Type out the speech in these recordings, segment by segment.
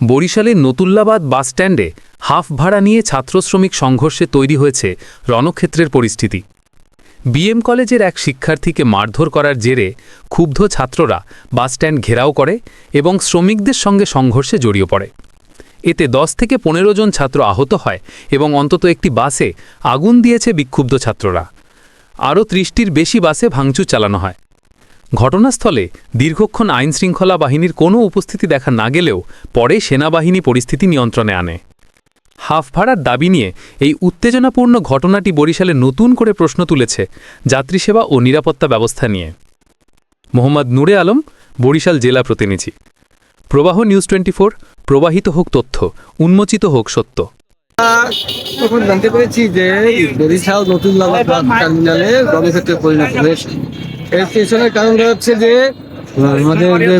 বরিশালের নতুল্লাবাদ বাসস্ট্যান্ডে হাফ ভাড়া নিয়ে ছাত্র শ্রমিক সংঘর্ষে তৈরি হয়েছে রণক্ষেত্রের পরিস্থিতি। বিএম কলেজের এক শিক্ষার্থীকে মারধর করার জেরে ক্ষুব্ধ ছাত্ররা বাসস্ট্যান্ড ঘেরাও করে এবং শ্রমিকদের সঙ্গে সংঘর্ষে জড়িয়ে পড়ে। এতে দশ থেকে পনেরো জন ছাত্র আহত হয় এবং অন্তত একটি বাসে আগুন দিয়েছে বিক্ষুব্ধ ছাত্ররা। আরও ত্রিশটির বেশি বাসে ভাঙচুর চালানো হয়। ঘটনাস্থলে দীর্ঘক্ষণ আইনশৃঙ্খলা বাহিনীর কোনো উপস্থিতি দেখা না গেলেও পরে সেনাবাহিনী পরিস্থিতি নিয়ন্ত্রণে আনে। হাফ ভাড়ার দাবি নিয়ে এই উত্তেজনাপূর্ণ ঘটনাটি বরিশালে নতুন করে প্রশ্ন তুলেছে যাত্রীসেবা ও নিরাপত্তা ব্যবস্থা নিয়ে। মোহাম্মদ নূরে আলম, বরিশাল জেলা প্রতিনিধি। প্রবাহ নিউজ টোয়েন্টি প্রবাহিত হোক তথ্য, উন্মোচিত হোক সত্য। তখন জানতে পেরেছি যে বরিশাল নতুন টার্মিনালে রণক্ষেত্রে পরিণত হয়েছে। এর পেছনের কারণটা হচ্ছে যে আমাদের যে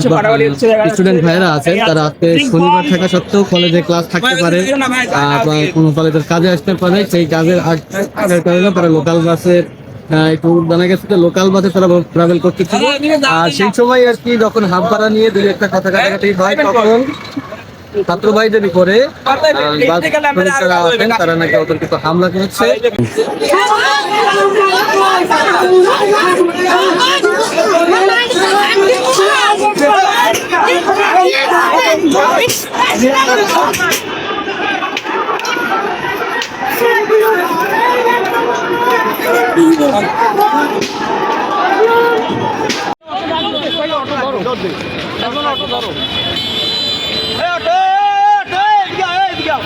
স্টুডেন্ট ভাইরা আছেন তারা আজকে শনিবার থাকা সত্ত্বেও কলেজে ক্লাস থাকতে পারে কোনো কলেজের কাজে আসতে পারে সেই কাজের কারণে তারা লোকাল বাসে একটু জানা গেছে যে লোকাল বাসে তারা ট্রাভেল করতেছিল আর সেই সময় আর কি যখন হাফ ভাড়া নিয়ে দুই একটা কথা কাটাকাটি হয় তখন ছাত্র ভাইদের উপরে তারা নাকি অতর্কিত হামলা করেছে অটো ধরো অটো এদিকে এদিকে